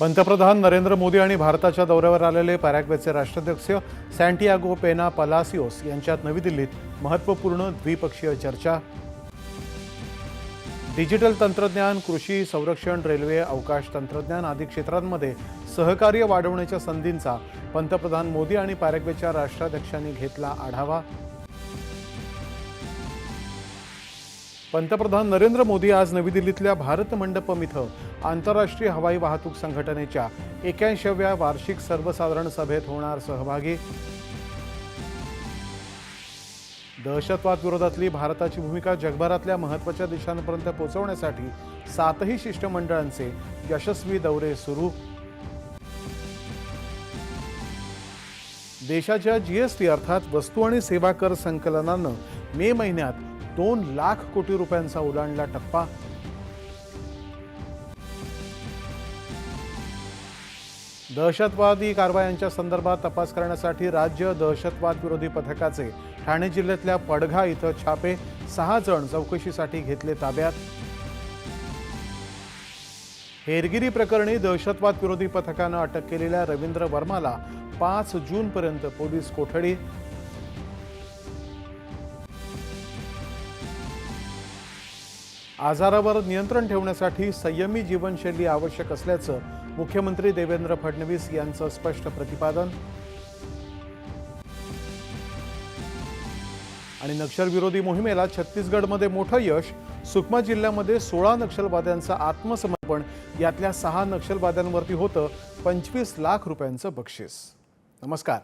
पंतप्रधान नरेंद्र मोदी आणि भारताच्या दौऱ्यावर आलेले पॅराग्वेचे राष्ट्राध्यक्ष सँटियागो पेना पलासिओस यांच्यात नवी दिल्लीत महत्त्वपूर्ण द्विपक्षीय चर्चा. डिजिटल तंत्रज्ञान कृषी संरक्षण रेल्वे अवकाश तंत्रज्ञान आदी क्षेत्रांमध्ये सहकार्य वाढवण्याच्या संधींचा पंतप्रधान मोदी आणि पॅराग्वेच्या राष्ट्राध्यक्षांनी घेतला आढावा. पंतप्रधान नरेंद्र मोदी आज नवी दिल्लीतल्या भारत मंडपम इथं आंतरराष्ट्रीय हवाई वाहतूक संघटनेच्या एक्याऐंशीव्या वार्षिक सर्वसाधारण सभेत होणार सहभागी. दहशतवाद विरोधातली भारताची भूमिका जगभरातल्या महत्त्वाच्या देशांपर्यंत पोहोचवण्यासाठी सातही शिष्टमंडळांचे यशस्वी दौरे सुरू. देशाच्या जीएसटी अर्थात वस्तू आणि सेवा कर संकलनानं मे महिन्यात दोन लाख कोटी रुपयांचा ओलांडला टप्पा. दहशतवादी कारवायांच्या संदर्भात तपास करण्यासाठी राज्य दहशतवाद विरोधी पथकाचे ठाणे जिल्ह्यातल्या पडघा इथं छापे. सहा जण चौकशीसाठी घेतले ताब्यात. हेरगिरी प्रकरणी दहशतवाद विरोधी पथकानं अटक केलेल्या रवींद्र वर्माला पाच जूनपर्यंत पोलीस कोठडी. आजारावर नियंत्रण ठेवण्यासाठी संयमी जीवनशैली आवश्यक असल्याचं मुख्यमंत्री देवेंद्र फडणवीस यांचं स्पष्ट प्रतिपादन. आणि नक्षलविरोधी मोहिमेला छत्तीसगडमध्ये मोठं यश सुकमा जिल्ह्यामध्ये सोळा नक्षलवाद्यांचं आत्मसमर्पण यातल्या सहा नक्षलवाद्यांवरती होतं पंचवीस लाख रुपयांचं बक्षीस. नमस्कार.